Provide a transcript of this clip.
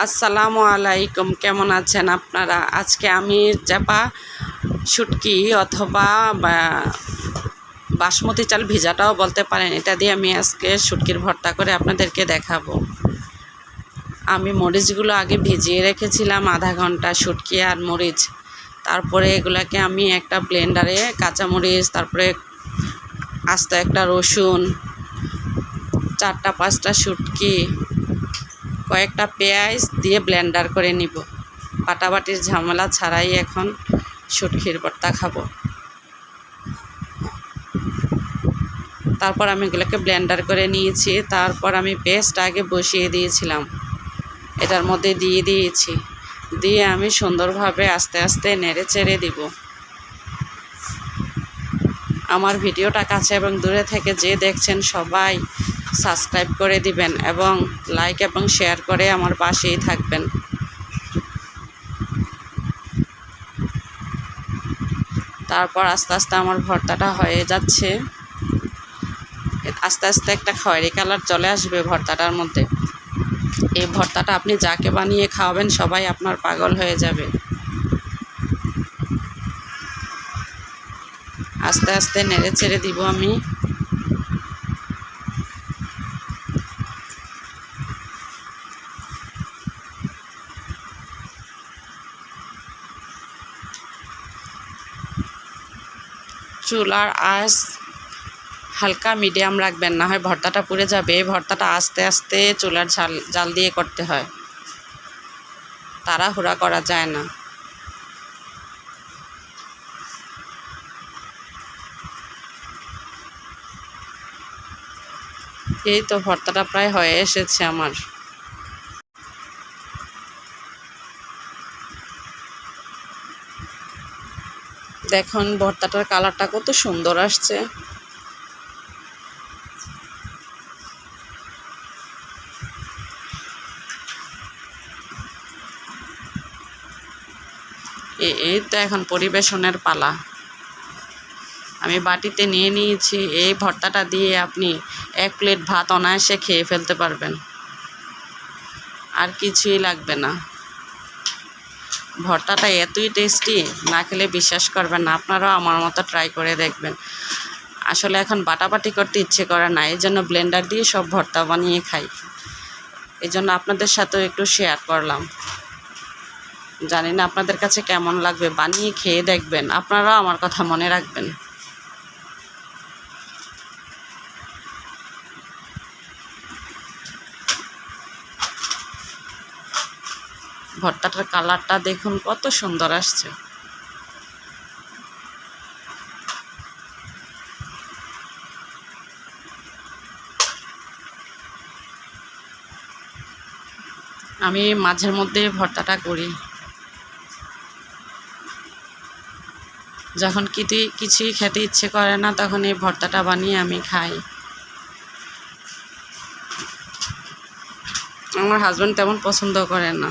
আসসালামু আলাইকুম, কেমন আছেন আপনারা? আজকে আমি চাপা শুটকি অথবা বাসমতি চাল ভিজাটাও বলতে পারেন। এটা দিয়ে আমি আজকে শুটকির ভর্তা করে আপনাদেরকে দেখাবো। আমি মরিচগুলো আগে ভিজিয়ে রেখেছিলাম, আধা ঘণ্টা শুটকি আর মরিচ। তারপরে এগুলাকে আমি একটা ব্লেন্ডারে কাঁচামরিচ, তারপরে আস্ত একটা রসুন, চারটা, পাঁচটা শুটকি কয়েকটা পেঁয়াজ দিয়ে ব্লেন্ডার করে নিব। বাটাবাটির ঝামেলা ছাড়াই এখন শুটকির ভর্তা খাব। তারপর আমি এগুলোকে ব্লেন্ডার করে নিয়েছি। তারপর আমি পেস্ট আগে বসিয়ে দিয়েছিলাম। এটার মধ্যে দিয়ে দিয়েছি। দিয়ে আমি সুন্দরভাবে আস্তে আস্তে নেড়ে চেড়ে দিব। আমার ভিডিওটা কাছে এবং দূরে থেকে যে দেখছেন সবাই সাবস্ক্রাইব করে দিবেন এবং লাইক এবং শেয়ার করে আমার পাশেই থাকবেন। তারপর আস্তে আস্তে আমার ভর্তাটা হয়ে যাচ্ছে। আস্তে আস্তে একটা খয়েরি কালার চলে আসবে ভর্তাটার মধ্যে। এই ভর্তাটা আপনি যাকে বানিয়ে খাওয়াবেন সবাই আপনার পাগল হয়ে যাবে। আস্তে আস্তে নেড়ে ছেড়ে দিব আমি। চুলার আঁচ হালকা মিডিয়াম রাখবেন, না হয় ভর্তাটা পুড়ে যাবে। ভর্তাটা আস্তে আস্তে চুলার ঝাল, জাল দিয়ে করতে হয়। তাড়াহুড়া করা যায় না। এই তো ভর্তাটা প্রায় হয়ে এসেছে আমার। দেখুন ভর্তাটার কালারটা কত সুন্দর আসছে। এই তো এখন পরিবেশনের পালা। আমি বাটিতে নিয়ে নিয়েছি, এই ভর্তাটা দিয়ে আপনি এক প্লেট ভাত অনায়াসে খেয়ে ফেলতে পারবেন। আর কিছুই লাগবে না। ভর্তাটা এতই টেস্টি, না খেলে বিশ্বাস করবেন না। আপনারাও আমার মতো ট্রাই করে দেখবেন। আসলে এখন বাটাবাটি করতে ইচ্ছে করে না, এই জন্য ব্লেন্ডার দিয়ে সব ভর্তা বানিয়ে খাই। এই জন্য আপনাদের সাথেও একটু শেয়ার করলাম। জানি না আপনাদের কাছে কেমন লাগবে, বানিয়ে খেয়ে দেখবেন। আপনারাও আমার কথা মনে রাখবেন। ভর্তাটার কালারটা দেখুন, কত সুন্দর আসছে। আমি মাঝের মধ্যে ভর্তাটা করি। যখন কিছু কিছুই খেতে ইচ্ছে করে না, তখন এই ভর্তাটা বানিয়ে আমি খাই। আমার হাজব্যান্ড তেমন পছন্দ করে না।